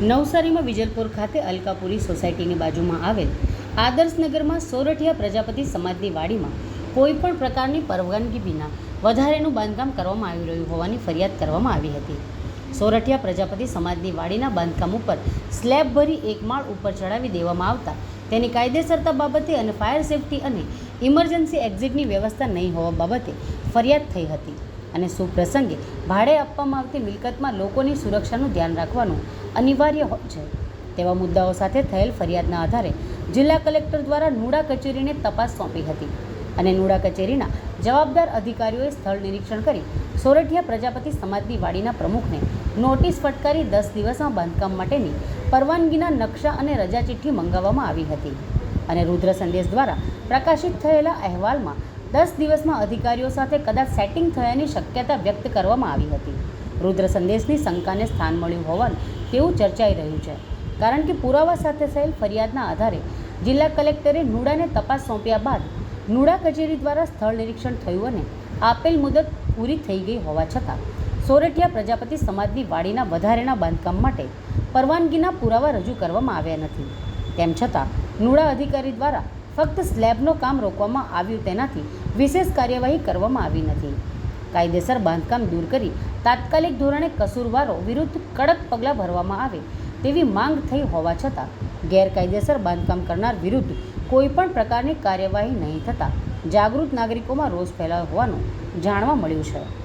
નવસારીમાં વિજલપુર ખાતે અલકાપુરી સોસાયટીની બાજુમાં આવેલ આદર્શનગરમાં સોરઠિયા પ્રજાપતિ સમાજની વાડીમાં કોઈપણ પ્રકારની પરવાનગી વિના વધારેનું બાંધકામ કરવામાં આવી રહ્યું હોવાની ફરિયાદ કરવામાં આવી હતી. સોરઠિયા પ્રજાપતિ સમાજની વાડીના બાંધકામ ઉપર સ્લેબ ભરી એક માળ ઉપર ચડાવી દેવામાં આવતા તેની કાયદેસરતા બાબતે અને ફાયર સેફટી અને ઇમરજન્સી એક્ઝિટની વ્યવસ્થા નહીં હોવા બાબતે ફરિયાદ થઈ હતી અને સુપ્રસંગે ભાડે આપવામાં આવતી મિલકતમાં લોકોની સુરક્ષાનું ધ્યાન રાખવાનું અનિવાર્ય હોય છે. તેવા મુદ્દાઓ સાથે થયેલ ફરિયાદના આધારે જિલ્લા કલેક્ટર દ્વારા નુડા કચેરીને તપાસ સોંપી હતી અને નુડા કચેરીના જવાબદાર અધિકારીઓએ સ્થળ નિરીક્ષણ કરી સોરઠિયા પ્રજાપતિ સમાજની વાડીના પ્રમુખને નોટિસ ફટકારી દસ દિવસમાં બાંધકામ માટેની પરવાનગીના નકશા અને રજા ચિઠ્ઠી મંગાવવામાં આવી હતી. અને રુદ્ર સંદેશ દ્વારા પ્રકાશિત થયેલા અહેવાલમાં દસ દિવસમાં અધિકારીઓ સાથે કદાચ સેટિંગ થયાની શક્યતા વ્યક્ત કરવામાં આવી હતી. રુદ્ર સંદેશની શંકાને સ્થાન મળ્યું હોવાનું તેવું ચર્ચાઈ રહ્યું છે. કારણ કે પુરાવા સાથે થયેલ ફરિયાદના આધારે જિલ્લા કલેક્ટરે નુડાને તપાસ સોંપ્યા બાદ નુડા કચેરી દ્વારા સ્થળ નિરીક્ષણ થયું અને આપેલ મુદત પૂરી થઈ ગઈ હોવા છતાં સોરઠિયા પ્રજાપતિ સમાજની વાડીના વધારેના બાંધકામ માટે પરવાનગીના પુરાવા રજૂ કરવામાં આવ્યા નથી. તેમ છતાં નુડા અધિકારી દ્વારા ફક્ત સ્લેબનું કામ રોકવામાં આવ્યું તેનાથી વિશેષ કાર્યવાહી કરવામાં આવી નથી. કાયદેસર બાંધકામ દૂર કરી તાત્કાલિક ધોરણે કસૂરવારો વિરુદ્ધ કડક પગલાં ભરવામાં આવે તેવી માંગ થઈ હોવા છતાં ગેરકાયદેસર બાંધકામ કરનાર વિરુદ્ધ કોઈપણ પ્રકારની કાર્યવાહી નહીં થતાં જાગૃત નાગરિકોમાં રોષ ફેલાયો હોવાનું જાણવા મળ્યું છે.